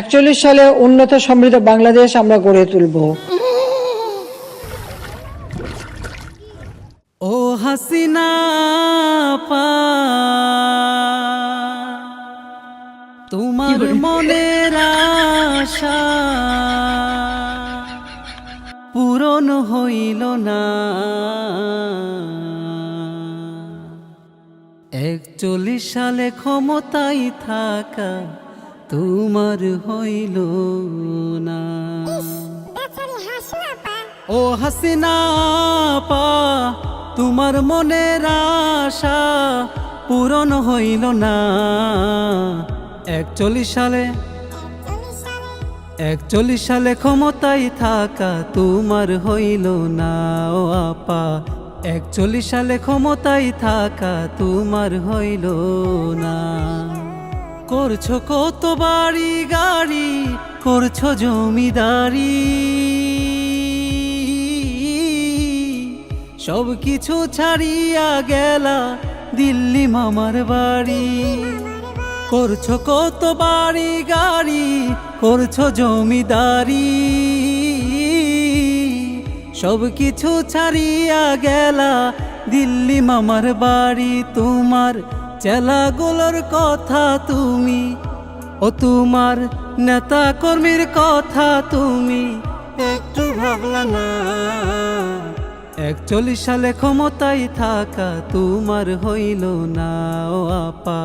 একচল্লিশ সালে উন্নত সমৃদ্ধ বাংলাদেশ আমরা গড়ে তুলব। ও হাসিনা পা তোমার মনের আশা পূরণ হইল না। একচল্লিশ সালে ক্ষমতায় থাকা তোমার হইল না। ও হাসিনা পা তোমার মনের আশা পূরণ হইল না। একচল্লিশ সালে। একচল্লিশ সালে ক্ষমতায় থাকা তোমার হইল না ও আপা। একচল্লিশ সালে ক্ষমতায় থাকা তোমার হইল না। করছ কত বাড়ি গাড়ি, করছ জমিদারি। সব কিছু ছাড়িয়া গেলা দিল্লি মামার বাড়ি। করছ কত বাড়ি গাড়ি, করছ জমিদারি। সব কিছু ছাড়িয়া গেলা দিল্লি মামার বাড়ি, তোমার চেলাগুলোর কথা তুমি ও তোমার নেতা কর্মীর কথা তুমি। একটু ভাবলা না। একচল্লিশ সালে ক্ষমতায় থাকা তোমার হইল না ও আপা।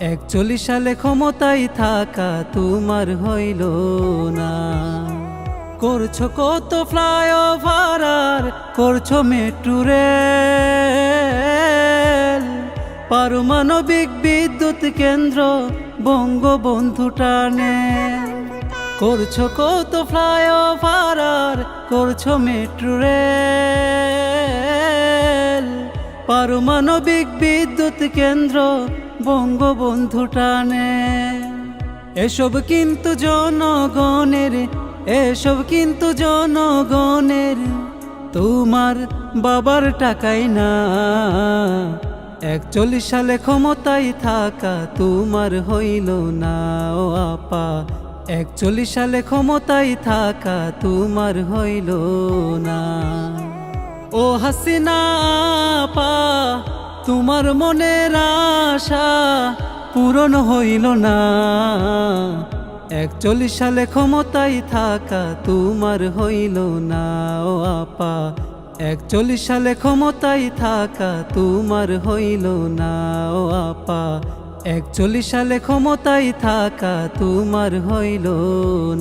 একচল্লিশ সালে ক্ষমতায় থাকা তোমার হইল না। করছ কত ফ্লাইওভার আর করছ মেট্রো রেল। পারমাণবিক বিদ্যুৎ কেন্দ্র বঙ্গবন্ধু টানে করছ কত ফ্লাইওভার আর করছ মেট্রো রেল। পারমাণবিক বিদ্যুৎ কেন্দ্র বঙ্গবন্ধু টানে এসব কিন্তু জনগণের, এসব কিন্তু জনগণের। তোমার বাবার টাকাই না। একচল্লিশ সালে ক্ষমতায় থাকা তোমার হইল না, ও আপা। একচল্লিশ সালে ক্ষমতায় থাকা তোমার হইল না। ও হাসিনা তোমার মনের আশা পূরণ হইল না। একচল্লিশ সালে ক্ষমতায় থাকা তোমার হইল না, ও আপা। একচল্লিশ সালে ক্ষমতায় থাকা তোমার হইল না, ও আপা। একচল্লিশ সালে ক্ষমতায় থাকা তোমার হইল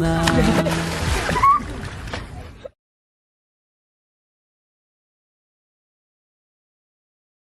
না।